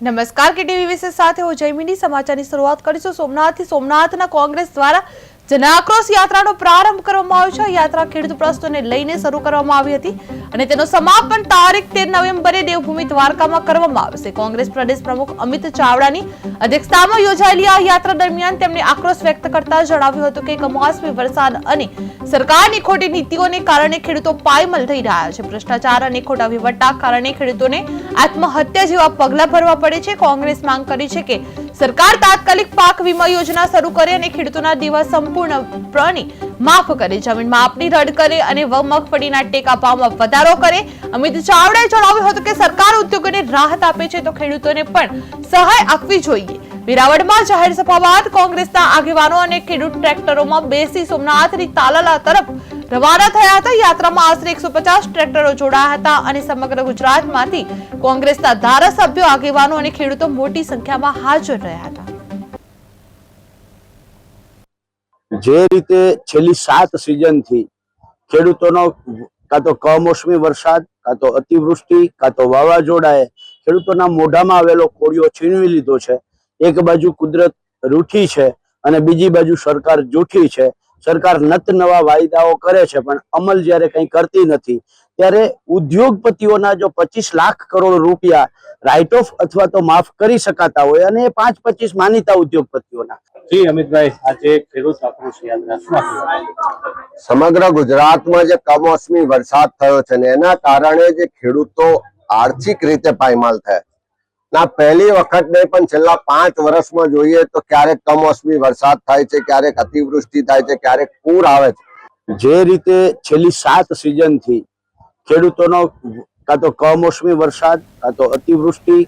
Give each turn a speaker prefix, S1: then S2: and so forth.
S1: નમસ્કાર કેટીવી વિશે સાથે હું જયમીની સમાચારની શરૂઆત કરીશું. સોમનાથથી સોમનાથના કોંગ્રેસ દ્વારા જનાક્રોશ યાત્રાનો પ્રારંભ કરવામાં આવ્યો છે. યાત્રા ખેડૂત પ્રશ્નોને લઈને શરૂ કરવામાં આવી હતી અને તેનો સમાપન તારીખ તેર નવેમ્બરે દેવભૂમિ દ્વારકામાં કરવામાં આવશે. કોંગ્રેસ પ્રદેશ પ્રમુખ અમિત ચાવડાની અધ્યક્ષતામાં યોજાયેલી આ યાત્રા દરમિયાન તેમણે આક્રોશ વ્યક્ત કરતા જણાવ્યું હતું કે કમોસમી વરસાદ અને સરકારની ખોટી નીતિઓને કારણે ખેડૂતો પાયમલ થઈ રહ્યા છે. ભ્રષ્ટાચાર અને ખોટા વહીવટના કારણે ખેડૂતોને આત્મહત્યા જેવા પગલાં ભરવા પડે છે. કોંગ્રેસ માંગ કરી છે કે સરકાર તાત્કાલિક પાક વીમા યોજના શરૂ કરે અને ખેડૂતોના દેવા સંપૂર્ણપણે માફ કરે. જમીનમાં આપની રદ કરે અને મગફળીના ટેકા ભાવમાં વધારો કરે. અમિત ચાવડાએ જણાવ્યું હતું કે સરકાર ઉદ્યોગોને રાહત આપે છે તો ખેડૂતોને પણ સહાય આપવી જોઈએ. વેરાવળમાં જાહેર સભા બાદ કોંગ્રેસના આગેવાનો અને ખેડૂત ટ્રેક્ટરોમાં બેસી સોમનાથની તાલાલા તરફ રવાના થયા હતા. યાત્રામાં આશરે એકસો ટ્રેક્ટરો જોડાયા હતા અને સમગ્ર ગુજરાતમાંથી કોંગ્રેસના ધારાસભ્યો, આગેવાનો અને ખેડૂતો મોટી સંખ્યામાં હાજર રહ્યા હતા.
S2: જે રીતે છેલ્લી સાત સિઝનથી ખેડૂતોનો કાં તો કમોસમી વરસાદ, કાં તો અતિવૃષ્ટિ, કાં તો વાવાઝોડાએ ખેડૂતોના મોઢામાં આવેલો કોળિયો છીનવી લીધો છે. એક બાજુ કુદરત રૂઠી છે અને બીજી બાજુ સરકાર જૂઠી છે. સરકાર નત નવા વાયદાઓ કરે છે પણ અમલ જ્યારે કંઈ કરતી નથી ત્યારે ઉદ્યોગપતિઓના જો પચીસ લાખ કરોડ રૂપિયા રાઇટ ઓફ અથવા તો માફ કરી શકાતા હોય અને એ પાંચ પચીસ માનીતા ઉદ્યોગપતિઓના.
S3: જી અમિતભાઈ આજે ખેડૂત આક્રોશ
S4: સમગ્ર ગુજરાતમાં જે કમોસમી વરસાદ થયો છે ને એના કારણે જે ખેડૂતો આર્થિક રીતે પાયમાલ થયા. ના પહેલી વખત નહીં, પણ છેલ્લા પાંચ વર્ષમાં જોઈએ તો ક્યારેક કમોસમી વરસાદ થાય છે, ક્યારેક અતિવૃષ્ટિ થાય છે, ક્યારેક પૂર આવે છે.
S2: જે રીતે છેલ્લી સાત સિઝનથી ખેડૂતોનો કાં તો કમોસમી વરસાદ, કાં તો અતિવૃષ્ટિ